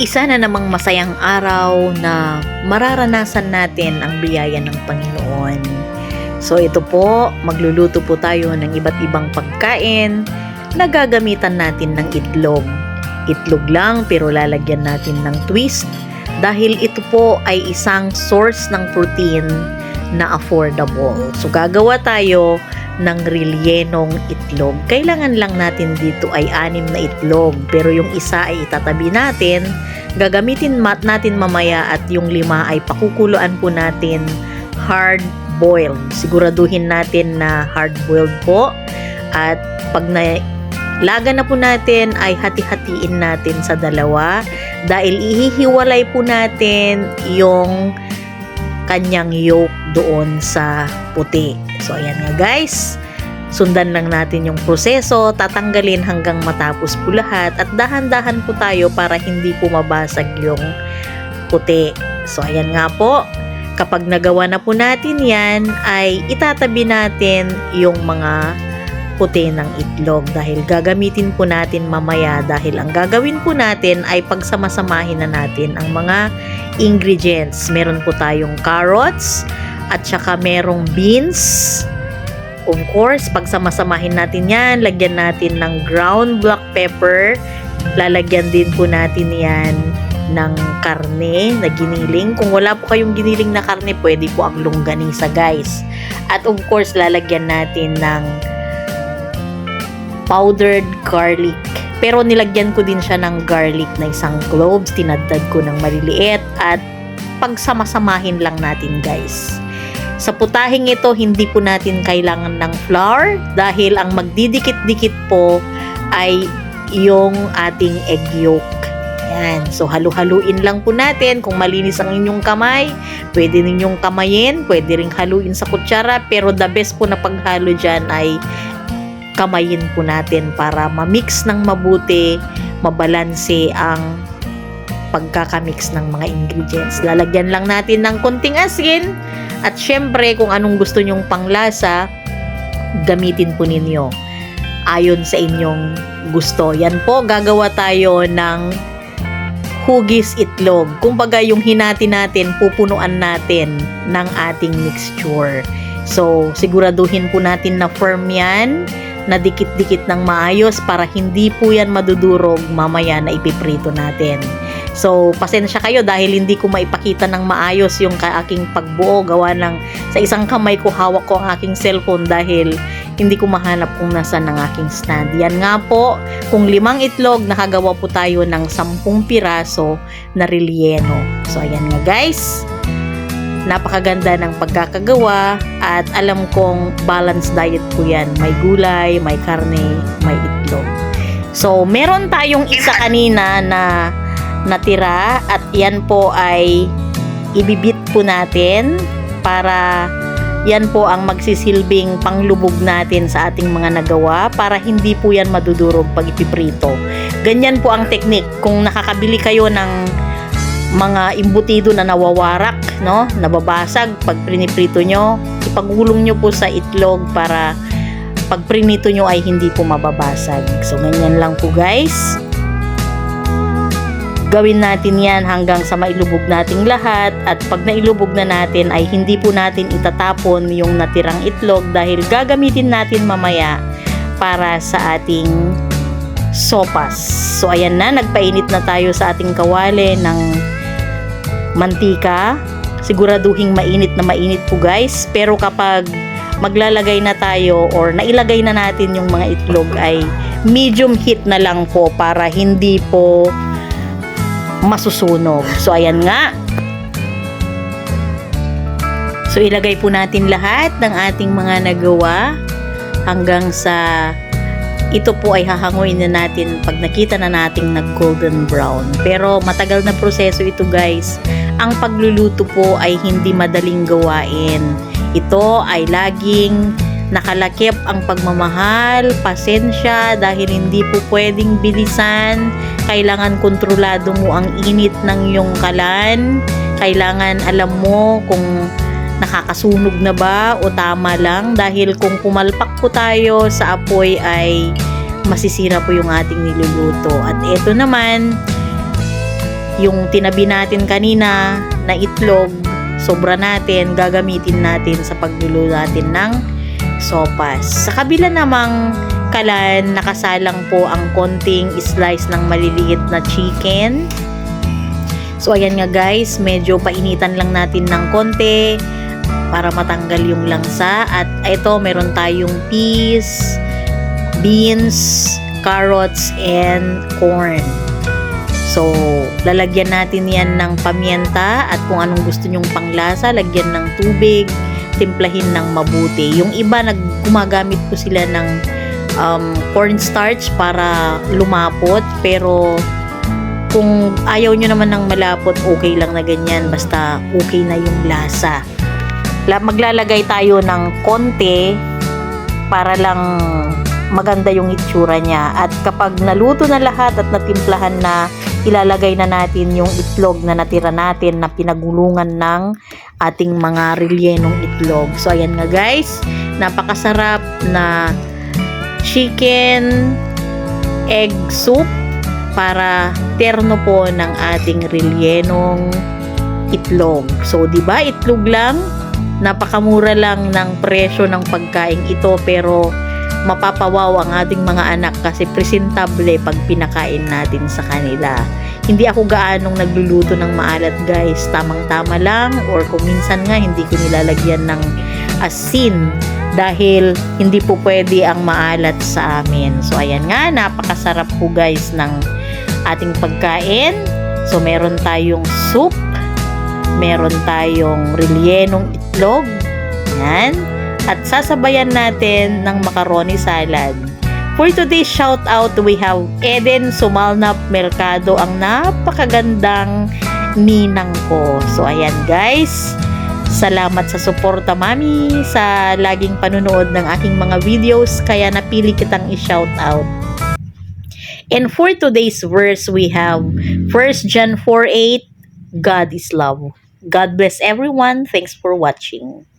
Isa na namang masayang araw na mararanasan natin ang biyaya ng Panginoon. So ito po, magluluto po tayo ng iba't ibang pagkain na gagamitan natin ng itlog. Itlog lang pero lalagyan natin ng twist dahil ito po ay isang source ng protein na affordable. So gagawa tayo ng relyenong itlog. Kailangan lang natin dito ay anim na itlog pero yung isa ay itatabi natin. Gagamitin mat natin mamaya at yung lima ay pakukuluan po natin hard boiled. Siguraduhin natin na hard boiled po at pag na laga na po natin ay hati-hatiin natin sa dalawa dahil ihihiwalay po natin yung kanyang yolk doon sa puti. So, ayan nga guys. Sundan lang natin yung proseso, tatanggalin hanggang matapos po lahat at dahan-dahan po tayo para hindi po mabasag yung puti. So, ayan nga po. Kapag nagawa na po natin yan, ay itatabi natin yung mga puti ng itlog dahil gagamitin po natin mamaya dahil ang gagawin po natin ay pagsamasamahin na natin ang mga ingredients. Meron po tayong carrots at saka merong beans. Of course, pagsamasamahin natin yan, lagyan natin ng ground black pepper. Lalagyan din po natin yan ng karne na giniling. Kung wala po kayong giniling na karne, pwede po ang longganisa guys. At of course, lalagyan natin ng powdered garlic. Pero nilagyan ko din siya ng garlic na isang cloves, tinadtad ko ng maliliit at pagsamasamahin lang natin guys. Sa putahing ito, hindi po natin kailangan ng flour dahil ang magdidikit-dikit po ay yung ating egg yolk. Yan. So, halu-haluin lang po natin. Kung malinis ang inyong kamay, pwede ninyong kamayin, pwede ring haluin sa kutsara, pero the best po na paghalo dyan ay kamayin po natin para ma-mix ng mabuti, mabalanse ang pagkakamix ng mga ingredients. Lalagyan lang natin ng konting asin at syempre kung anong gusto nyong panglasa, gamitin po ninyo ayon sa inyong gusto. Yan po, gagawa tayo ng hugis itlog. Kumbaga yung hinati natin, pupunuan natin ng ating mixture. So, siguraduhin po natin na firm yan, na dikit-dikit ng maayos para hindi po yan madudurog mamaya na ipiprito natin. So, pasensya kayo dahil hindi ko maipakita ng maayos yung aking pagbuo gawa ng sa isang kamay ko hawak ko ang aking cellphone dahil hindi ko mahanap kung nasan ang aking stand. Yan nga po, kung limang itlog, nakagawa po tayo ng sampung piraso na relleno. So, ayan nga guys. Napakaganda ng pagkakagawa at alam kong balanced diet po yan. May gulay, may karne, may itlog. So, meron tayong isa kanina na natira at yan po ay ibibit po natin para yan po ang magsisilbing panglubog natin sa ating mga nagawa para hindi po yan madudurog pag ipiprito. Ganyan po ang teknik. Kung nakakabili kayo ng mga imbutido na nawawarak, no? Nababasag pag priniprito nyo, ipagulong nyo po sa itlog para pag prinito nyo ay hindi po mababasag. So, ganyan lang po guys. Gawin natin yan hanggang sa mailubog nating lahat at pag nailubog na natin ay hindi po natin itatapon yung natirang itlog dahil gagamitin natin mamaya para sa ating sopas. So ayan na, nagpainit na tayo sa ating kawali ng mantika. Siguraduhin mainit na mainit po guys. Pero kapag maglalagay na tayo or nailagay na natin yung mga itlog ay medium heat na lang po para hindi po masusunog. So, ayan nga. So, ilagay po natin lahat ng ating mga nagawa hanggang sa ito po ay hahanguin na natin pag nakita na nating nag golden brown. Pero matagal na proseso ito guys. Ang pagluluto po ay hindi madaling gawain. Ito ay laging nakalakip ang pagmamahal, pasensya dahil hindi po pwedeng bilisan. Kailangan kontrolado mo ang init ng iyong kalan. Kailangan alam mo kung nakakasunog na ba o tama lang dahil kung pumalpak po tayo sa apoy ay masisira po yung ating niluluto. At ito naman, yung tinabi natin kanina na itlog, sobra natin, gagamitin natin sa pagluluto natin ng sopas. Sa kabila namang kalan, nakasalang po ang konting slice ng maliliit na chicken. So ayan nga guys, medyo painitan lang natin ng konti para matanggal yung langsa. At ito, meron tayong peas, beans, carrots, and corn. So, lalagyan natin yan ng pamienta at kung anong gusto nyong panglasa, lagyan ng tubig, timplahin ng mabuti. Yung iba, nag gumagamit ko sila ng um, cornstarch para lumapot, pero kung ayaw nyo naman ng malapot, okay lang na ganyan, basta okay na yung lasa. La- Maglalagay tayo ng konti para lang maganda yung itsura niya. At kapag naluto na lahat at natimplahan na, ilalagay na natin yung itlog na natira natin na pinagulungan ng ating mga relyenong itlog. So, ayan nga guys, napakasarap na chicken egg soup para terno po ng ating relyenong itlog. So, di ba itlog lang? Napakamura lang ng presyo ng pagkain ito pero mapapawaw ang ating mga anak kasi presentable pag pinakain natin sa kanila. Hindi ako gaanong nagluluto ng maalat guys. Tamang-tama lang or kung minsan nga hindi ko nilalagyan ng asin dahil hindi po pwede ang maalat sa amin. So ayan nga, napakasarap po guys ng ating pagkain. So meron tayong soup, meron tayong relyenong itlog, yan, at sasabayan natin ng macaroni salad. For today's shout out, we have Eden Sumalnap Mercado, ang napakagandang ninang ko. So ayan guys, Salamat sa suporta mami sa laging panunood ng aking mga videos kaya napili kitang i-shout out. And for today's verse we have 1 John 4:8 God is love. God bless everyone. Thanks for watching.